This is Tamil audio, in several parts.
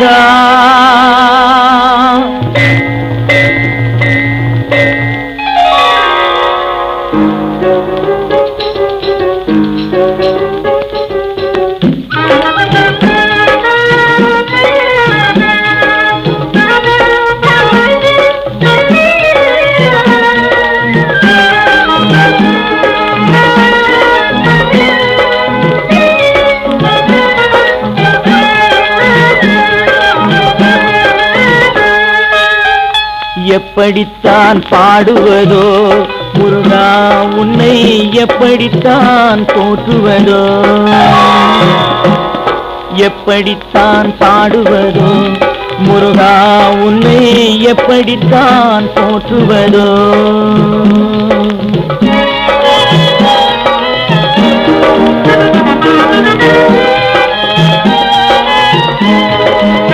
முருகா எப்படித்தான் பாடுவதோ முருகா உன்னை எப்படித்தான் போற்றுவதோ? எப்படித்தான் பாடுவதோ முருகா உன்னை எப்படித்தான் போற்றுவதோ? thank you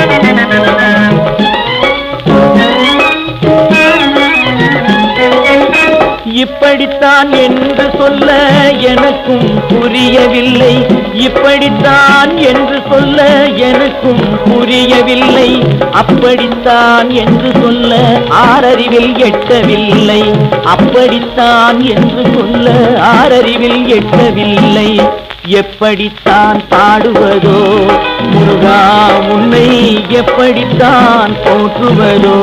இப்படித்தான் என்று சொல்ல எனக்கும் புரியவில்லை. இப்படித்தான் என்று சொல்ல எனக்கும் புரியவில்லை. அப்படித்தான் என்று சொல்ல ஆறறிவில் எட்டவில்லை. அப்படித்தான் என்று சொல்ல ஆறறிவில் எட்டவில்லை. எப்படித்தான் பாடுவதோ முருகா உன்னை எப்படித்தான் போற்றுவதோ?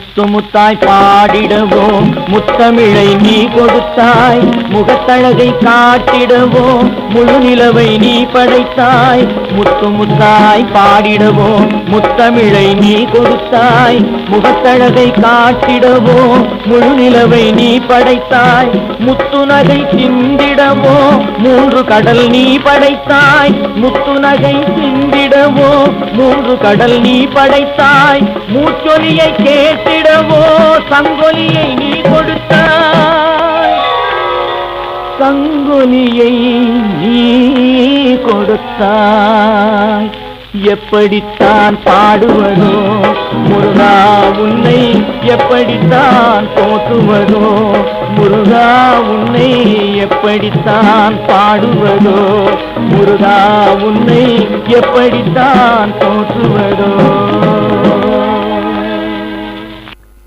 முத்து முத்தாய் பாடிடவோம். முத்தமிழை நீ கொடுத்தாய். முகத்தழகை காட்டிடவோம். முழு நிலவை நீ படைத்தாய். முத்து முத்தாய் பாடிடவோம். முத்தமிழை நீ கொடுத்தாய். முகத்தழகை காட்டிடவோம். முழு நிலவை நீ படைத்தாய். முத்து நகை சிந்திடவோ மூன்று கடல் நீ படைத்தாய். முத்து நகை சிந்தி கேட்டிடவோ? மூன்று கடல் நீ படைத்தாய். மூச்சொலியை கேட்டிடவோ? சங்கொலியை நீ கொடுத்தாய். சங்கொலியை நீ கொடுத்தாய். எப்படித்தான் பாடுவதோ முருகா உன்னை எப்படித்தான் போற்றுவதோ முருகா உன்னை எப்படித்தான் பாடுவதோ முருகா உன்னை எப்படித்தான் தோற்றுவதோ?